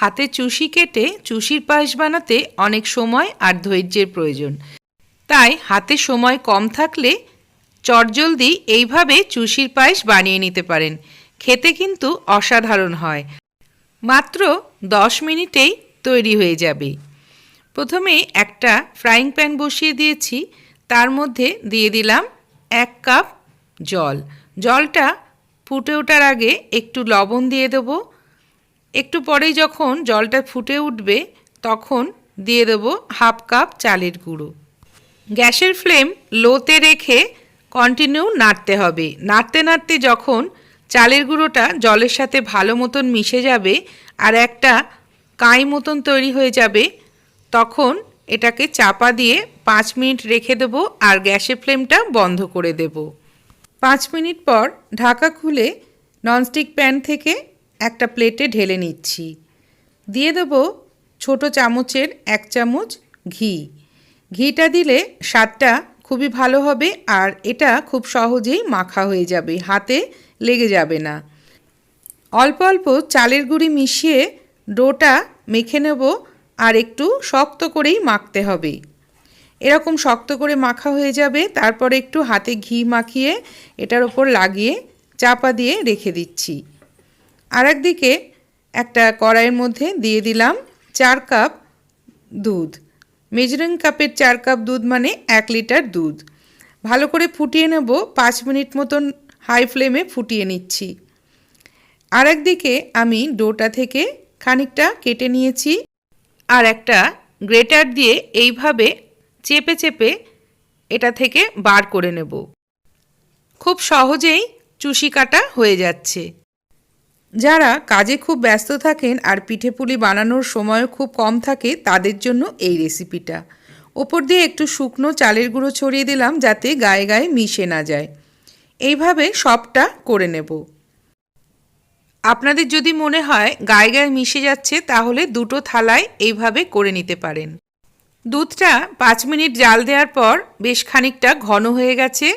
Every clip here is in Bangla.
হাতে চুষি কেটে চুষির পায়েস বানাতে অনেক সময় আর ধৈর্যের প্রয়োজন। তাই হাতে সময় কম থাকলে চটজলদি এইভাবে চুষির পায়েস বানিয়ে নিতে পারেন। খেতে কিন্তু অসাধারণ হয়। মাত্র দশ মিনিটেই তৈরি হয়ে যাবে। প্রথমে একটা ফ্রাইং প্যান বসিয়ে দিয়েছি। তার মধ্যে দিয়ে দিলাম এক কাপ জল। জলটা ফুটে ওঠার আগে একটু লবণ দিয়ে দেবো। একটু পরেই যখন জলটা ফুটে উঠবে, তখন দিয়ে দেবো হাফ কাপ চালের গুঁড়ো। গ্যাসের ফ্লেম লোতে রেখে কন্টিনিউ নাড়তে হবে। নাড়তে নাড়তে যখন চালের গুঁড়োটা জলের সাথে ভালো মতন মিশে যাবে আর একটা কাঁই মতন তৈরি হয়ে যাবে, তখন এটাকে চাপা দিয়ে পাঁচ মিনিট রেখে দেবো আর গ্যাসের ফ্লেমটা বন্ধ করে দেব। পাঁচ মিনিট পর ঢাকা খুলে ননস্টিক প্যান থেকে একটা প্লেটে ঢেলে নিচ্ছি। দিয়ে দেবো ছোট চামচের এক চামচ ঘি। ঘিটা দিলে স্বাদটা খুবই ভালো হবে আর এটা খুব সহজেই মাখা হয়ে যাবে, হাতে লেগে যাবে না। অল্প অল্প চালের গুঁড়ি মিশিয়ে ডোটা মেখে নেব আর একটু শক্ত করেই মাখতে হবে। এরকম শক্ত করে মাখা হয়ে যাবে, তারপরে একটু হাতে ঘি মাখিয়ে এটার ওপর লাগিয়ে চাপা দিয়ে রেখে দিচ্ছি। আর একদিকে একটা কড়াইয়ের মধ্যে দিয়ে দিলাম চার কাপ দুধ। মেজারিং কাপের চার কাপ দুধ মানে এক লিটার দুধ। ভালো করে ফুটিয়ে নেব, পাঁচ মিনিট মতন হাই ফ্লেমে ফুটিয়ে নিচ্ছি। আর একদিকে আমি ডোটা থেকে খানিকটা কেটে নিয়েছি আর একটা গ্রেটার দিয়ে এইভাবে চেপে চেপে এটা থেকে বার করে নেব। খুব সহজেই চুষি কাটা হয়ে যাচ্ছে। যারা কাজে খুব ব্যস্ত থাকেন আর পিঠে পুলি বানানোর সময় খুব কম থাকে, তাদের জন্য এই রেসিপিটা। ওপর দিয়ে একটু শুকনো চালের গুঁড়ো ছড়িয়ে দিলাম যাতে গায়ে গায়ে মিশে না যায়। এইভাবে সবটা করে নেব। আপনাদের যদি মনে হয় গায়ে গায়ে মিশে যাচ্ছে, তাহলে দুটো থালায় এইভাবে করে নিতে পারেন। দুধটা পাঁচ মিনিট জাল দেওয়ার পর বেশ খানিকটা ঘন হয়ে গেছে।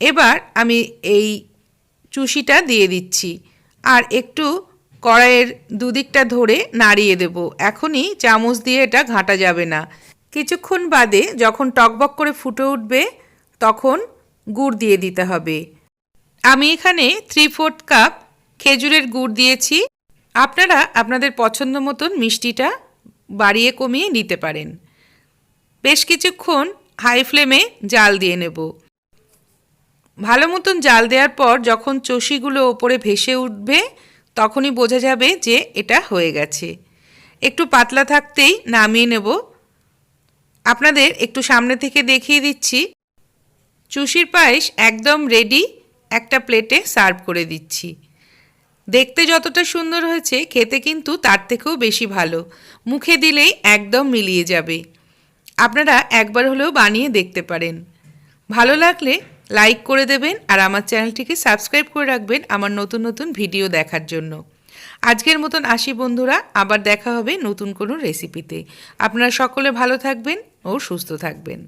এবার আমি এই চুষিটা দিয়ে দিচ্ছি। আর একটু কড়াইয়ের দুদিকটা ধরে নাড়িয়ে দেব। এখনই চামচ দিয়ে এটা ঘাঁটা যাবে না। কিছুক্ষণ বাদে যখন টকবক করে ফুটে উঠবে, তখন গুড় দিয়ে দিতে হবে। আমি এখানে থ্রি ফোর্থ কাপ খেজুরের গুড় দিয়েছি। আপনারা আপনাদের পছন্দ মতন মিষ্টিটা বাড়িয়ে কমিয়ে নিতে পারেন। বেশ কিছুক্ষণ হাই ফ্লেমে জাল দিয়ে নেব। ভালো মতন জাল দেওয়ার পর যখন চষিগুলো ওপরে ভেসে উঠবে, তখনই বোঝা যাবে যে এটা হয়ে গেছে। একটু পাতলা থাকতেই নামিয়ে নেব। আপনাদের একটু সামনে থেকে দেখিয়ে দিচ্ছি। চুষির পায়েস একদম রেডি একটা প্লেটে সার্ভ করে দিচ্ছি। দেখতে যতটা সুন্দর হয়েছে, খেতে কিন্তু তার থেকেও বেশি ভালো। মুখে দিলেই একদম মিলিয়ে যাবে। আপনারা একবার হলেও বানিয়ে দেখতে পারেন। ভালো লাগলে লাইক করে দেবেন আর আমার চ্যানেলটিকে সাবস্ক্রাইব করে রাখবেন আমার নতুন নতুন ভিডিও দেখার জন্য। আজকের মতন আসি বন্ধুরা, আবার দেখা হবে নতুন কোনো রেসিপিতে আপনারা সকলে ভালো থাকবেন ও সুস্থ থাকবেন।